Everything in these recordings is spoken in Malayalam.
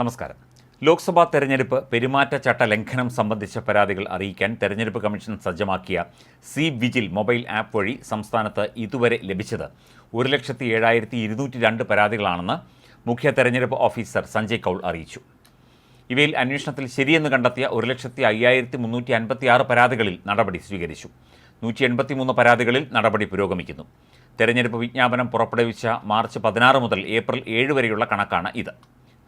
നമസ്കാരം. ലോക്സഭാ തെരഞ്ഞെടുപ്പ് പെരുമാറ്റച്ചട്ട ലംഘനം സംബന്ധിച്ച പരാതികൾ അറിയിക്കാൻ തെരഞ്ഞെടുപ്പ് കമ്മീഷൻ സജ്ജമാക്കിയ സി വിജിൽ മൊബൈൽ ആപ്പ് വഴി സംസ്ഥാനത്ത് ഇതുവരെ ലഭിച്ചത് ഒരു ലക്ഷത്തി ഏഴായിരത്തി ഇരുന്നൂറ്റി രണ്ട് പരാതികളാണെന്ന് മുഖ്യ തെരഞ്ഞെടുപ്പ് ഓഫീസർ സഞ്ജയ് കൗൾ അറിയിച്ചു. ഇവയിൽ അന്വേഷണത്തിൽ ശരിയെന്ന് കണ്ടെത്തിയ ഒരു ലക്ഷത്തി അയ്യായിരത്തി മുന്നൂറ്റി അൻപത്തി ആറ് പരാതികളിൽ നടപടി സ്വീകരിച്ചു. നൂറ്റി എൺപത്തി മൂന്ന് പരാതികളിൽ നടപടി പുരോഗമിക്കുന്നു. തെരഞ്ഞെടുപ്പ് വിജ്ഞാപനം പുറപ്പെടുവിച്ച മാർച്ച് പതിനാറ് മുതൽ ഏപ്രിൽ ഏഴ് വരെയുള്ള കണക്കാണ് ഇത്.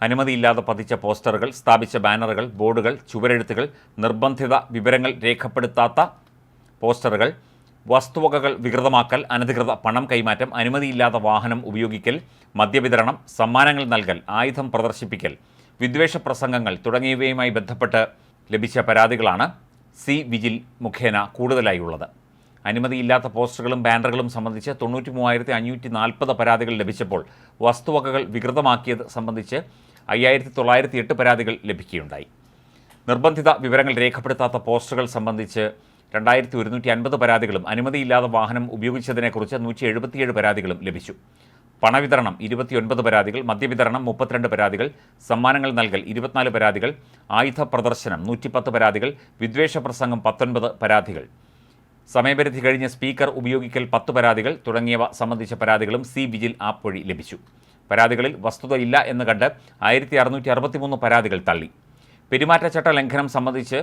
അനുമതിയില്ലാതെ പതിച്ച പോസ്റ്ററുകൾ സ്ഥാപിച്ച ബാനറുകൾ ബോർഡുകൾ ചുവരെഴുത്തുകൾ നിർബന്ധിത വിവരങ്ങൾ രേഖപ്പെടുത്താത്ത പോസ്റ്ററുകൾ വസ്തുവകകൾ വികൃതമാക്കൽ അനധികൃത പണം കൈമാറ്റം അനുമതിയില്ലാതെ വാഹനം ഉപയോഗിക്കൽ മദ്യവിതരണം സമ്മാനങ്ങൾ നൽകൽ ആയുധം പ്രദർശിപ്പിക്കൽ വിദ്വേഷ പ്രസംഗങ്ങൾ തുടങ്ങിയവയുമായി ബന്ധപ്പെട്ട് ലഭിച്ച പരാതികളാണ് സി വിജിൽ മുഖേന കൂടുതലായി ഉള്ളത്. അനുമതിയില്ലാത്ത പോസ്റ്ററുകളും ബാനറുകളും സംബന്ധിച്ച് തൊണ്ണൂറ്റി മൂവായിരത്തി അഞ്ഞൂറ്റി നാൽപ്പത് പരാതികൾ ലഭിച്ചപ്പോൾ വസ്തുവകകൾ വികൃതമാക്കിയത് സംബന്ധിച്ച് അയ്യായിരത്തി തൊള്ളായിരത്തി എട്ട് പരാതികൾ ലഭിക്കുകയുണ്ടായി. നിർബന്ധിത വിവരങ്ങൾ രേഖപ്പെടുത്താത്ത പോസ്റ്ററുകൾ സംബന്ധിച്ച് രണ്ടായിരത്തി ഒരുന്നൂറ്റി അൻപത് പരാതികളും അനുമതിയില്ലാതെ വാഹനം ഉപയോഗിച്ചതിനെക്കുറിച്ച് നൂറ്റി എഴുപത്തിയേഴ് പരാതികളും ലഭിച്ചു. പണവിതരണം ഇരുപത്തിയൊൻപത് പരാതികൾ മദ്യവിതരണം മുപ്പത്തിരണ്ട് പരാതികൾ സമ്മാനങ്ങൾ നൽകൽ ഇരുപത്തിനാല് പരാതികൾ ആയുധ പ്രദർശനം നൂറ്റിപ്പത്ത് പരാതികൾ വിദ്വേഷ പ്രസംഗം പത്തൊൻപത് പരാതികൾ. സമയപരിധി കഴിഞ്ഞ് സ്പീക്കർ ഉപയോഗിക്കൽ പത്ത് പരാതികൾ തുടങ്ങിയവ സംബന്ധിച്ച പരാതികളും സി വിജിൽ ആപ്പ് വഴി ലഭിച്ചു. പരാതികളിൽ വസ്തുതയില്ല എന്ന് കണ്ട് ആയിരത്തി അറുന്നൂറ്റി അറുപത്തിമൂന്ന് പരാതികൾ തള്ളി. പെരുമാറ്റച്ചട്ട ലംഘനം സംബന്ധിച്ച്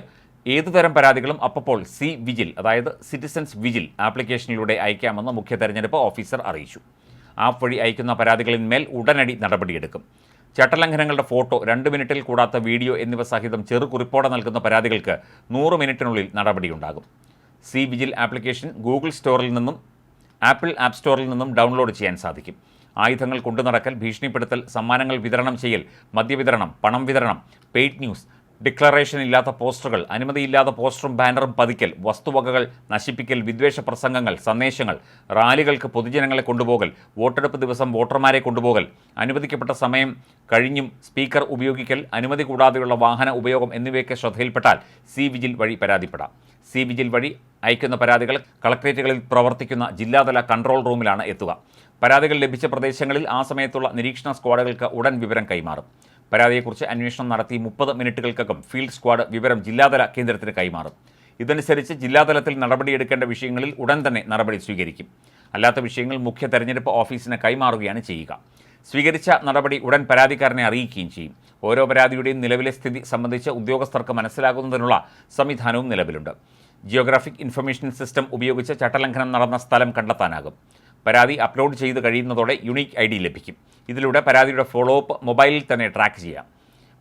ഏതുതരം പരാതികളും അപ്പോൾ സി വിജിൽ അതായത് സിറ്റിസൻസ് വിജിൽ ആപ്ലിക്കേഷനിലൂടെ അയക്കാമെന്ന് മുഖ്യ തെരഞ്ഞെടുപ്പ് ഓഫീസർ അറിയിച്ചു. ആപ്പ് വഴി അയക്കുന്ന പരാതികളിന്മേൽ ഉടനടി നടപടിയെടുക്കും. ചട്ടലംഘനങ്ങളുടെ ഫോട്ടോ രണ്ട് മിനിറ്റിൽ കൂടാത്ത വീഡിയോ എന്നിവ സഹിതം ചെറുകുറിപ്പോടെ നൽകുന്ന പരാതികൾക്ക് നൂറ് മിനിറ്റിനുള്ളിൽ നടപടിയുണ്ടാകും. സി വിജിൽ ആപ്ലിക്കേഷൻ ഗൂഗിൾ സ്റ്റോറിൽ നിന്നും ആപ്പിൾ ആപ്പ് സ്റ്റോറിൽ നിന്നും ഡൗൺലോഡ് ചെയ്യാൻ സാധിക്കും. ആയുധങ്ങൾ കൊണ്ടുനടക്കൽ ഭീഷണിപ്പെടുത്തൽ സമ്മാനങ്ങൾ വിതരണം ചെയ്യൽ മദ്യവിതരണം പണം വിതരണം പെയ്ഡ് ന്യൂസ് ഡിക്ലറേഷൻ ഇല്ലാത്ത പോസ്റ്ററുകൾ അനുമതിയില്ലാത്ത പോസ്റ്ററും ബാനറും പതിക്കൽ വസ്തുവകകൾ നശിപ്പിക്കൽ വിദ്വേഷ പ്രസംഗങ്ങൾ സന്ദേശങ്ങൾ റാലികൾക്ക് പൊതുജനങ്ങളെ കൊണ്ടുപോകൽ വോട്ടെടുപ്പ് ദിവസം വോട്ടർമാരെ കൊണ്ടുപോകൽ അനുവദിക്കപ്പെട്ട സമയം കഴിഞ്ഞും സ്പീക്കർ ഉപയോഗിക്കൽ അനുമതി കൂടാതെയുള്ള വാഹന ഉപയോഗം എന്നിവയൊക്കെ ശ്രദ്ധയിൽപ്പെട്ടാൽ സി വിജിൽ വഴി പരാതിപ്പെടാം. സി വിജിൽ വഴി അയക്കുന്ന പരാതികൾ കളക്ട്രേറ്റുകളിൽ പ്രവർത്തിക്കുന്ന ജില്ലാതല കൺട്രോൾ റൂമിലാണ് എത്തുക. പരാതികൾ ലഭിച്ച പ്രദേശങ്ങളിൽ ആ സമയത്തുള്ള നിരീക്ഷണ സ്ക്വാഡുകൾക്ക് ഉടൻ വിവരം കൈമാറും. പരാതിയെക്കുറിച്ച് അന്വേഷണം നടത്തി മുപ്പത് മിനിറ്റുകൾക്കകം ഫീൽഡ് സ്ക്വാഡ് വിവരം ജില്ലാതല കേന്ദ്രത്തിന് കൈമാറും. ഇതനുസരിച്ച് ജില്ലാതലത്തിൽ നടപടിയെടുക്കേണ്ട വിഷയങ്ങളിൽ ഉടൻ തന്നെ നടപടി സ്വീകരിക്കും. അല്ലാത്ത വിഷയങ്ങൾ മുഖ്യ തെരഞ്ഞെടുപ്പ് ഓഫീസിന് കൈമാറുകയാണ് ചെയ്യുക. സ്വീകരിച്ച നടപടി ഉടൻ പരാതിക്കാരനെ അറിയിക്കുകയും ചെയ്യും. ഓരോ പരാതിയുടെയും നിലവിലെ സ്ഥിതി സംബന്ധിച്ച് ഉദ്യോഗസ്ഥർക്ക് മനസ്സിലാകുന്നതിനുള്ള സംവിധാനവും നിലവിലുണ്ട്. ജിയോഗ്രാഫിക് ഇൻഫർമേഷൻ സിസ്റ്റം ഉപയോഗിച്ച് ചട്ടലംഘനം നടന്ന സ്ഥലം കണ്ടെത്താനാകും. പരാതി അപ്ലോഡ് ചെയ്ത് കഴിയുന്നതോടെ യുണീക്ക് ഐ ഡി ലഭിക്കും. ഇതിലൂടെ പരാതിയുടെ ഫോളോ അപ്പ് മൊബൈലിൽ തന്നെ ട്രാക്ക് ചെയ്യാം.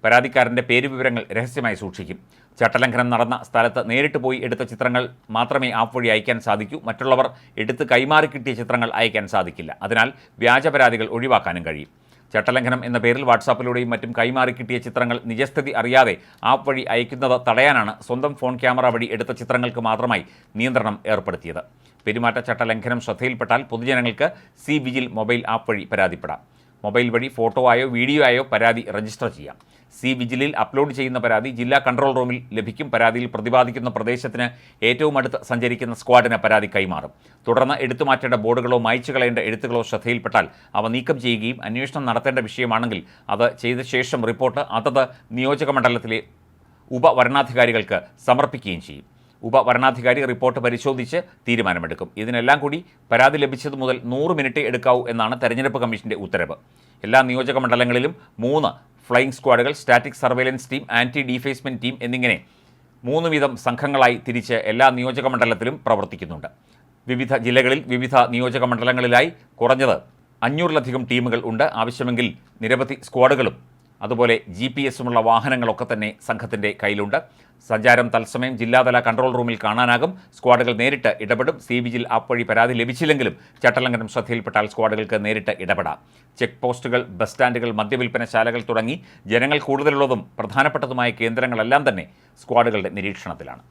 പരാതിക്കാരന്റെ പേര് വിവരങ്ങൾ രഹസ്യമായി സൂക്ഷിക്കും. ചട്ടലംഘനം നടന്ന സ്ഥലത്ത് നേരിട്ട് പോയി എടുത്ത ചിത്രങ്ങൾ മാത്രമേ ആപ്പ് വഴി അയക്കാൻ സാധിക്കൂ. മറ്റുള്ളവർ എടുത്ത് കൈമാറി കിട്ടിയ ചിത്രങ്ങൾ അയക്കാൻ സാധിക്കില്ല. അതിനാൽ വ്യാജ പരാതികൾ ഒഴിവാക്കാനും കഴിയും. ചട്ടലംഘനം എന്ന പേരിൽ വാട്സാപ്പിലൂടെയും മറ്റും കൈമാറി കിട്ടിയ ചിത്രങ്ങൾ നിജസ്ഥിതി അറിയാതെ ആപ്പ് വഴി അയക്കുന്നത് തടയാനാണ് സ്വന്തം ഫോൺ ക്യാമറ വഴി എടുത്ത ചിത്രങ്ങൾക്ക് മാത്രമായി നിയന്ത്രണം ഏർപ്പെടുത്തിയത്. പെരുമാറ്റച്ചട്ട ലംഘനം ശ്രദ്ധയിൽപ്പെട്ടാൽ പൊതുജനങ്ങൾക്ക് സി വിജിൽ മൊബൈൽ ആപ്പ് വഴി പരാതിപ്പെടാം. മൊബൈൽ വഴി ഫോട്ടോ ആയോ വീഡിയോ ആയോ പരാതി രജിസ്റ്റർ ചെയ്യാം. സി വിജിലിൽ അപ്ലോഡ് ചെയ്യുന്ന പരാതി ജില്ലാ കൺട്രോൾ റൂമിൽ ലഭിക്കും. പരാതിയിൽ പ്രതിപാദിക്കുന്ന പ്രദേശത്തിന് ഏറ്റവും അടുത്ത് സഞ്ചരിക്കുന്ന സ്ക്വാഡിന് പരാതി കൈമാറും. തുടർന്ന് എടുത്തുമാറ്റേണ്ട ബോർഡുകളോ മായ്ച്ചു കളയേണ്ട എഴുത്തുകളോ ശ്രദ്ധയിൽപ്പെട്ടാൽ അവ നീക്കം ചെയ്യുകയും അന്വേഷണം നടത്തേണ്ട വിഷയമാണെങ്കിൽ അത് ചെയ്ത ശേഷം റിപ്പോർട്ട് അതത് നിയോജക മണ്ഡലത്തിലെ ഉപവരണാധികാരികൾക്ക് സമർപ്പിക്കുകയും ചെയ്യും. ഉപവരണാധികാരി റിപ്പോർട്ട് പരിശോധിച്ച് തീരുമാനമെടുക്കും. ഇതിനെല്ലാം കൂടി പരാതി ലഭിച്ചത് മുതൽ നൂറ് മിനിറ്റ് എടുക്കാവൂ എന്നാണ് തെരഞ്ഞെടുപ്പ് കമ്മീഷന്റെ ഉത്തരവ്. എല്ലാ നിയോജക മണ്ഡലങ്ങളിലും മൂന്ന് flying സ്ക്വാഡുകൾ static surveillance team anti defacement team എന്നിങ്ങനെ മൂന്ന് വീതം സംഘങ്ങളായി തിരിച്ച് എല്ലാ നിയോജക മണ്ഡലത്തിലും പ്രവർത്തിക്കുന്നുണ്ട്. വിവിധ ജില്ലകളിൽ വിവിധ നിയോജക മണ്ഡലങ്ങളിലായി കുറഞ്ഞത് അഞ്ഞൂറിലധികം ടീമുകൾ ഉണ്ട്. ആവശ്യമെങ്കിൽ നിരവധി സ്ക്വാഡുകളും അതുപോലെ ജി പി എസുമുള്ള വാഹനങ്ങളൊക്കെ തന്നെ സംഘത്തിന്റെ കയ്യിലുണ്ട്. സഞ്ചാരം തത്സമയം ജില്ലാതല കൺട്രോൾ റൂമിൽ കാണാനാകും. സ്ക്വാഡുകൾ നേരിട്ട് ഇടപെടും. സി വിജിൽ ആപ്പ് വഴി പരാതി ലഭിച്ചില്ലെങ്കിലും ചട്ടലംഘനം ശ്രദ്ധയിൽപ്പെട്ടാൽ സ്ക്വാഡുകൾക്ക് നേരിട്ട് ഇടപെടാം. ചെക്ക് പോസ്റ്റുകൾ ബസ് സ്റ്റാൻഡുകൾ മദ്യവിൽപ്പനശാലകൾ തുടങ്ങി ജനങ്ങൾ കൂടുതലുള്ളതും പ്രധാനപ്പെട്ടതുമായ കേന്ദ്രങ്ങളെല്ലാം തന്നെ സ്ക്വാഡുകളുടെ നിരീക്ഷണത്തിലാണ്.